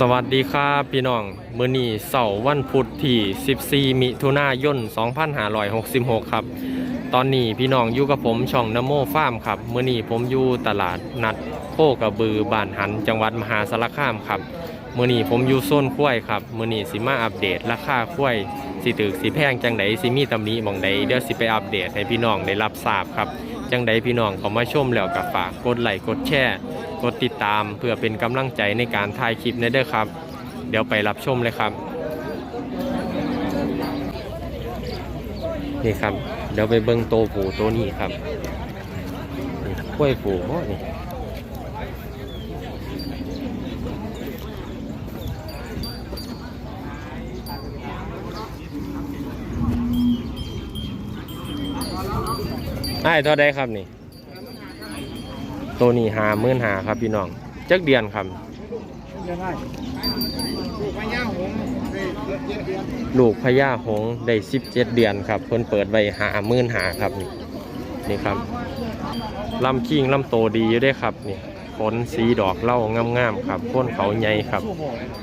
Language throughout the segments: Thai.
สวัสดีครับพี่น้องมื้อนี้เสาร์วันพุธที่ 14 มิถุนายน 2566 ครับ ตอนนี้พี่น้องอยู่กับผมช่องนโมฟาร์มครับมื้อนี้ผมอยู่ตลาดนัดโคกระบือบ้านหัน จังหวัดมหาสารคามครับมื้อนี้ผมอยู่โซนข้วยครับมื้อนี้สิมาอัปเดตราคาข้วยสิตึกสิแพงจังไดสิมีตำหนิหม่องใดเดี๋ยวสิไปอัปเดตให้พี่น้องได้รับทราบครับ จังใดพี่น้องเขามาชมแล้วกับฝากกดไลค์กดแชร์กดติดตามเพื่อเป็นกำลังใจในการถ่ายคลิปในเด้อครับ เดี๋ยวไปรับชมเลยครับ นี่ครับ เดี๋ยวไปเบิ้งโตผูตัวนี้ครับกล้วยผูโอ้นี่ ไอ้เท่าไดครับนี่ ตัวนี้หามื่นหาครับพี่น้องจักเดือนครับลูกพญาหงได้17เดือนครับเพิ่นเปิดไว้หามื่นหาครับนี่นี่ครับลำคิงลำโตดีอยู่เด้ครับนี่ขนสีดอกเล่างามๆครับพ้นเขาใหญ่ครับ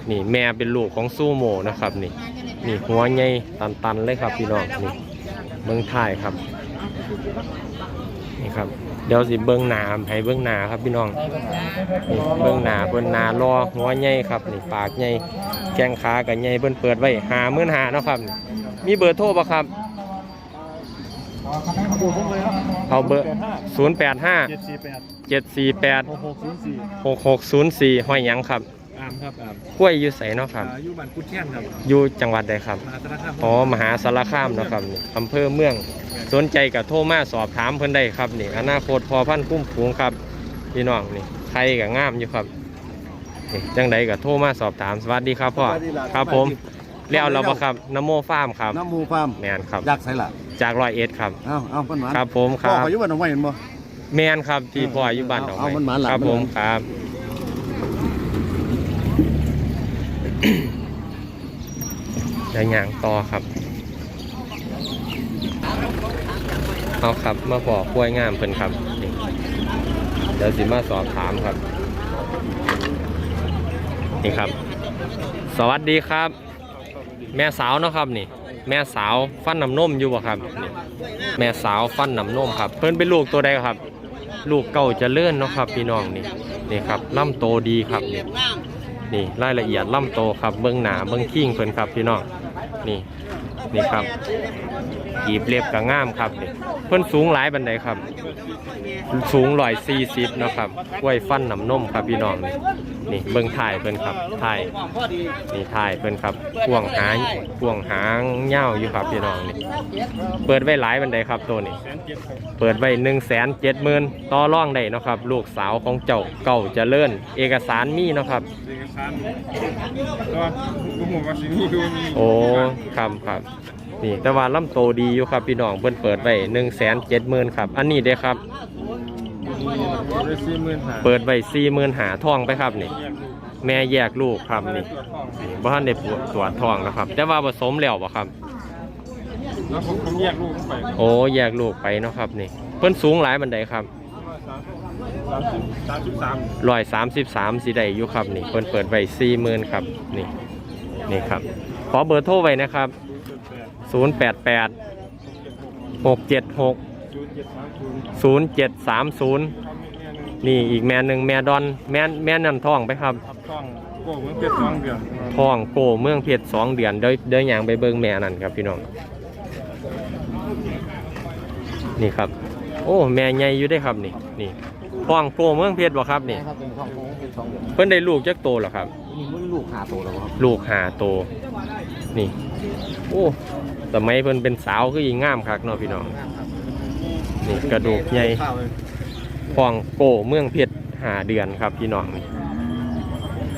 นี่แม่เป็นลูกของซูโมนะครับ นี่ นี่หัวใหญ่ตันๆเลยครับพี่น้องนี่เมืองไทยครับ ครับ เดี๋ยวสิเบิ้งหนาให้เบิ้งหนาครับพี่น้องนี่เบิ้งหนาเพิ่นหนารอหัวใหญ่ครับนี่ปากใหญ่แข้งขากับใหญ่เพิ่นเปิดไว้หามื่นหาเนาะครับนี่มีเบอร์โทรปะครับดูผมเลยครับเอาเบอร์ 085เจ็ดสี่แปด748หกหกศูนย์สี่6604ห้อยหยังครับอามครับอามกล้วยอยู่ไสเนาะครับ อายุบันกุดแค้นครับอยู่จังหวัดใดครับ มหาสารคามอ๋อมหาสารคามเนาะครับนี่อำเภอเมือง สนใจกับโทรมาสอบถามเพิ่นได้ครับนี่อนาคตพอพันธุ์คุ้มฝูงครับพี่น้องนี่ใครกับงามอยู่ครับนี่จังใดกับโทรมาสอบถามสวัสดีครับพ่อครับผมแล้วเราบ่ครับนโมฟาร์มครับน้ำหมูฟาร์มแมนครับอยากใส่ละจากรอยเอ็ดครับ เอาเอามันหวานครับผมคพ่อรับเขาอยู่บ้านหนองไม้เห็นบ่ แมนครับที่พ่ออยู่บ้านหนองเอาไม้มันหมาหลับครับมันผมหมา ครับ ได้ย่างต่อครับ เอาครับมาพอกล้วยงามเพิ่นครับเดี๋ยวสิมาสอบถามครับ นี่ครับ สวัสดีครับ แม่สาวเนาะครับนี่ แม่สาวฟันน้ำนมอยู่บ่ครับนี่แม่สาวฟันน้ำนมครับ เพิ่นเป็นลูกตัวใดครับ ลูกเก่าจะเลื่อนเนาะครับ พี่น้องนี่นี่ครับล่ำโตดีครับนี่นี่รายละเอียดล่ำโตครับเบื้องหนาเบื้องขิ้งเพิ่นครับพี่น้องนี่นี่ครับ กีบเล็บกับง่ามครับนี่เพิ่นสูงหลายบันไดครับ สูงร้อยสี่สิบเนาะครับกล้วยฟันน้ำนมครับพี่น้องนี่นี่เบื้องถ่ายเพิ่นครับถ่ายนี่ถ่ายเพิ่นครับพ่วงหางพ่วงหางเง่าวอยู่ครับพี่น้องนี่เปิดไว้หลายบันไดครับตัวนี้แสนเจ็ดครับเปิดไว้หนึ่งแสนเจ็ดหมื่นต่อร่องได้เนาะครับ ลูกสาวของเจ้าเก่าเจะเลื่อนเอกสารมีเนาะครับเอกสารก็ผมบอกว่าสิ่งนี้ดูมีโอ้ครับครับ นี่แต่ว่าลำโตดีอยู่ครับพี่น้องเพิ่นเปิดไว้หนึ่งแสนเจ็ดหมื่นครับ อันนี้เด้ครับ ได้สี่หมื่นห้าเปิดไว้สี่หมื่นหาทองไปครับนี่แยกลูกแม่แยกลูกครับนี่ตัวทองนี่บ้านได้ปวดตรวจทองแล้วครับ แต่ว่าผสมแล้วบ่ครับ แล้วผมผมแยกลูกเข้าไปโอ้แยกลูกไปเนาะครับนี่ เพิ่นสูงหลายบันไดครับสามสิบสามสิบสามร้อยสามสิบสามสีได้อยู่ครับนี่ เพิ่นเปิดไว้สี่หมื่นครับนี่นี่ครับขอเบอร์โทรไว้นะครับ ศูนย์แปด0 8 8 6 7 6ศูนย์เจ็ดสามศูนย์0 7 3 0นี่อีกแม่หนึ่งแม่ดอนแม่แม่นันทองไปครับทองโกเมือนเพชรสองเดือนทองโกเมืองเพชรสองเดือนเด้อเด้อยางไปเบิ่งแม่นั่นครับพี่น้องนี่ครับ โอ้แม่ใหญ่อยู่ได้ครับนี่นี่ทองโกเมืองเพชรบ่ครับนี่เป็นของผมเป็นของเดือนเพิ่นได้ลูกจักโตหรอครับนี่มันลูกหาโตแล้วครับลูกหาโตนี่ โอ้สมัยเพิ่นเป็นสาวคืออีงามคักเนาะพี่น้อง นี่กระดูกใหญ่พองโกเมืองเพชรหาเดือนครับพี่น้องนี่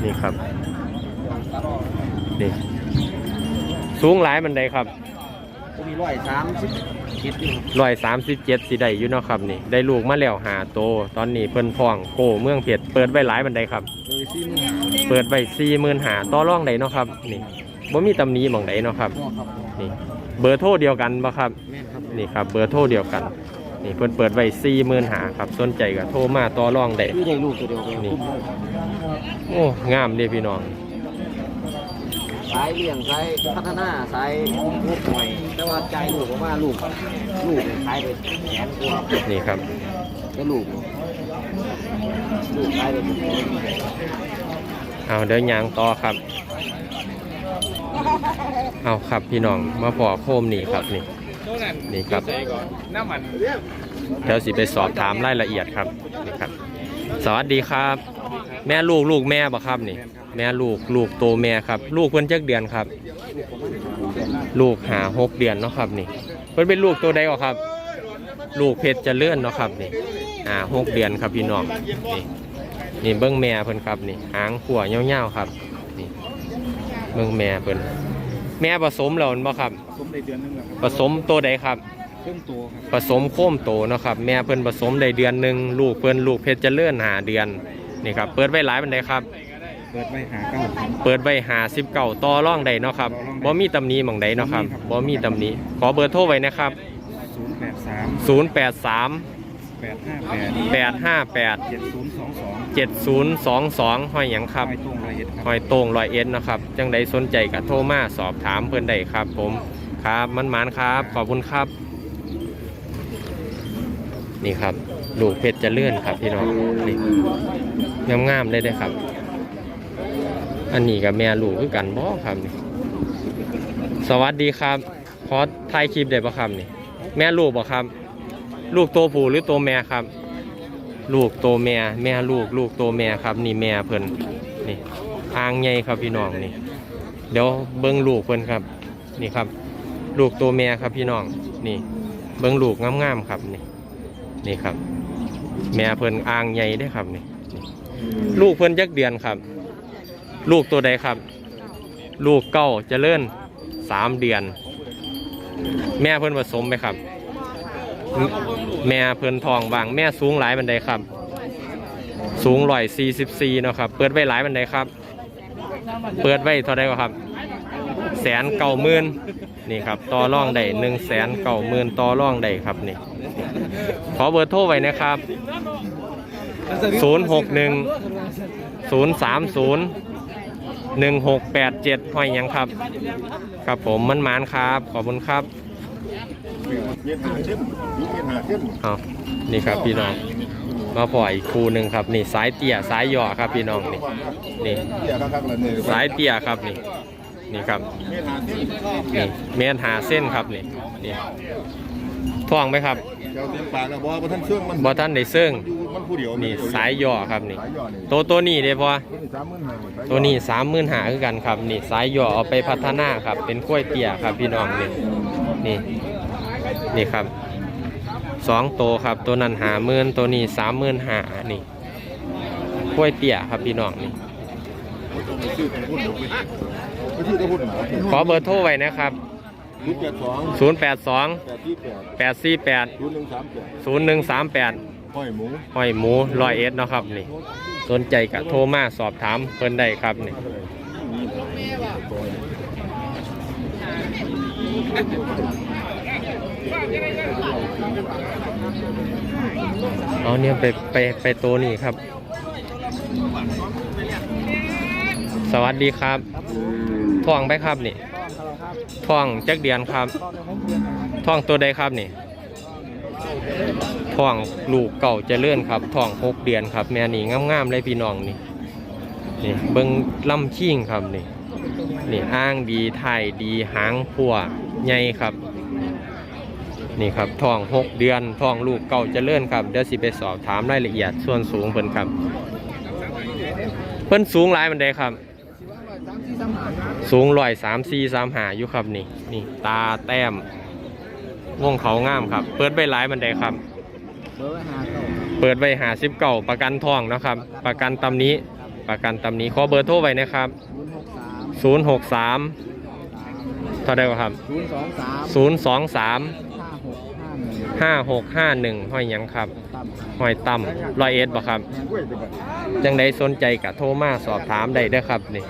นี่ครับนี่สูงหลายมันไดครับก็มีร้อยสามสิบเจ็ดอยู่ร้อยสามสิบเจ็ดสิได้อยู่เนาะครับนี่ ได้ลูกมาแล้วหาโต ตอนนี้เพิ่นพองโกเมืองเพชรเปิดไว้หลายบันไดครับเลยสี่หมื่นเปิดไว้สี่หมื่นหาต่อร่องใดเนาะครับ นี่ บ่มีตำหนี้มองใดเนาะครับพ่อครับนี่เบอร์โทรเดียวกันปะครับ แม่นครับนี่ครับเบอร์โทรเดียวกัน นี่เพิ่นเปิดไว้สี่หมื่นหาครับสนใจก็โทรมาต่อรองได้คือได้ลูกตัวเดียวกันนี่ โอ้งามเด้พี่น้อง สายเลี้ยงสายพัฒนาสายลูกหน่อย แต่ว่าใจลูกผมว่าลูก ลูกเนี่ยขายไปแสนกว่านี่ครับแต่ลูก ลูกขายไปเป็นแสนเอาเดินยางต่อครับ เอาครับพี่น้องมาพอโคมนี่ครับนี่ นี่ครับ น้ำมันเดี๋ยวสิไปสอบถามรายละเอียดครับนี่ครับ สวัสดีครับ แม่ลูกลูกแม่บ่ครับนี่ แม่ลูกลูกโตแม่ครับ ลูกเพิ่นจักเดือนครับ ลูกหาหกเดือนเนาะครับนี่ เพิ่นเป็นลูกตัวใดก็ครับ ลูกเพชรจะเลื่อนเนาะครับนี่อ่าหกเดือนครับพี่น้องนี่นี่เบิ้งแม่เพิ่นครับนี่หางขั่วยวๆครับ นี่เบิ้งแม่เพิ่นแม่ผสมแล้วแม่นบ่ครับ สมในเดือนนึงแล้วครับผสมตัวใดครับ เครื่องตัวครับผสมโค้มโตเนาะครับ แม่เพิ่นผสมได้เดือนหนึ่งลูกเพิ่นลูกเพชรเจะเลื่อนหาเดือนนี่ครับเปิดไว้หลายปันไดครับ เปิดไว้หาเก้าครับ เปิดไว้หาสิบเก่าต่อร่องใดเนาะครับต่อรองได้บ่มีตำหนี้หม่องใดเนาะครับบ่บ่มีมีครับ ตำหนี้ขอเบอร์โทรไว้นะครับ ศูนย์แปดสาม083 แปดห้าแปด858 เจ็ดศูนย์สองสอง 7022ห้อยหยังครับไม้ตรงละเอียดครับห้อยโต้งร้อยเอ็ดนะครับ จังใดสนใจก็โทรมาสอบถามเพิ่นได้ครับผมครับมันหมานครับ ขอบคุณครับ นี่ครับ ลูกเพชรเจะเลื่อนครับพี่น้องนี่งามๆเลยเด้อครับ อันนี้กับแม่ลูกคือกันบ่ครับนี่สวัสดีครับขอถ่ายคลิปได้ปะครับนี่ แม่ลูกบ่ครับ ลูกตัวผู้หรือตัวแม่ครับ ลูกตัวแม่แม่ลูกลูกตัวแม่ครับนี่แม่เพิ่นนี่อ่างใหญ่ครับพี่น้องนี่เดี๋ยวเบิ้งลูกเพิ่นครับนี่ครับ ลูกตัวแม่ครับพี่น้องนี่ เบิ้งลูกงามๆครับนี่นี่ครับ แม่เพิ่นอ่างใหญ่ได้ครับนี่ลูกเพิ่นจักเดือนครับ ลูกตัวใดครับ ลูกเก้าเจริญสามเดือน แม่เพิ่นผสมไหมครับ แม่เพิ่นทองบางแม่สูงหลายบันไดครับ สูงร้อยสี่สิบสี่เนาะครับ เปิดไว้หลายบันไดครับ เปิดไว้เท่าไรก็ครับแสนเก่าหมื่นนี่ครับต่อร่องได้หนึ่งแสนเก่าหมื่นต่อร่องได้ครับนี่ ขอเบอร์โทรไว้นะครับศูนย์หกหนึ่งศูนย์สามศูนย์หนึ่งหกแปดเจ็ดห้อยยังครับ ครับผมมันหมานครับ ขอบคุณครับ เย็นหาเช่นยุเย็นหาเช่นเอานี่ครับพี่น้องมาปล่อยอีกคู่หนึ่งครับนี่สายเตี่ยสายหย่อครับพี่น้องนี่นี่เดี๋ยวครับละเนี่ยสายเตี่ยครับนี่นี่ครับเย็นหาเช่นนี่เมตรหาเส้นครับนี่นี่ท่องไหมครับเจ้าเตรียมปากแล้วบอกว่าท่านเชื่องมันบอท่านได้เซิ่งอยู่มันผู้เดียวนี่สายหย่อครับนี่สายย่อนี่ตัวตัวนี้เด้พอตัวนี้สามหมื่นห้าสายย่อตัวนี้สามหมื่นหาคือกันครับนี่สายหย่อเอาไปพัฒนาครับเป็นกล้วยเตี่ยครับพี่น้องนี่นี่ นี่ครับสองตัวครับตัวนั้นหาหมื่นตัวนี้สามหมื่นหานี่กล้วยเตี่ยครับพี่น้องนี่ชื่อของพุ่นเดี๋ยวไปไปชื่อตัวพุ่นเหรอขอเบอร์โทรไว้นะครับศูนย์แปดสอง082แปดที่แปด848ศูนย์หนึ่งสามแปด0138 ห้อยหมูห้อยหมูร้อยเอ็ดเนาะครับนี่ สนใจกะโทรมาสอบถามเพิ่นได้ครับนี่ เอาเนี่ยไปไปไปโตนี้ครับ สวัสดีครับท่องไปครับนี่ท่องจักเดือนครับท่องตัวใดครับนี่ท่องลูกเก่าจะเลื่อนครับท่องหกเดือนครับ แม่นี่งามๆเลยพี่น้องนี่นี่เบิ้งลำชิ่งครับนี่นี่อ้างดีถ่ายดีหางพัวใหญ่ครับ นี่ครับทอง 6 เดือนทองลูกเก่าจเจริญครับเดี๋ยวสิไปสอบถามรายละเอียดส่วนสูงเพิ่นครับ เพิ่นสูงหลายมันใดครับ สูงลอยสามสี่สามหาอยู่ครับนี่นี่ตาแต้มวงเขางามครับ เปิดใบหลายมันใดครับ เปิดใบหาสิบเก่าประกันทองนะครับ ประกันตำนี้ประกันตำนี้ขอเบอร์โทรไว้นะครับ063เท่าไดครับ023 ห้าหกห้าหนึ่งห้อยหยังครับห้อยต่ำร้อยเอ็ดบ่ครับ จังใดสนใจกะโทรมาสอบถามได้เด้อครับนี่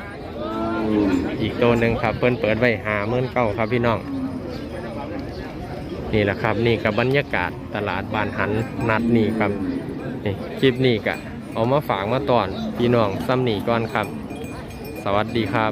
อีกตัวหนึ่งครับเพิ่นเปิดไว้หาเมื่นเก้าครับพี่น้อง นี่แหละครับนี่กับบรรยากาศตลาดบานหันนัดนี่ครับนี่คลิปนี้กะเอามาฝากมาตอนพี่น้องซ้ำหนีก่อนครับ สวัสดีครับ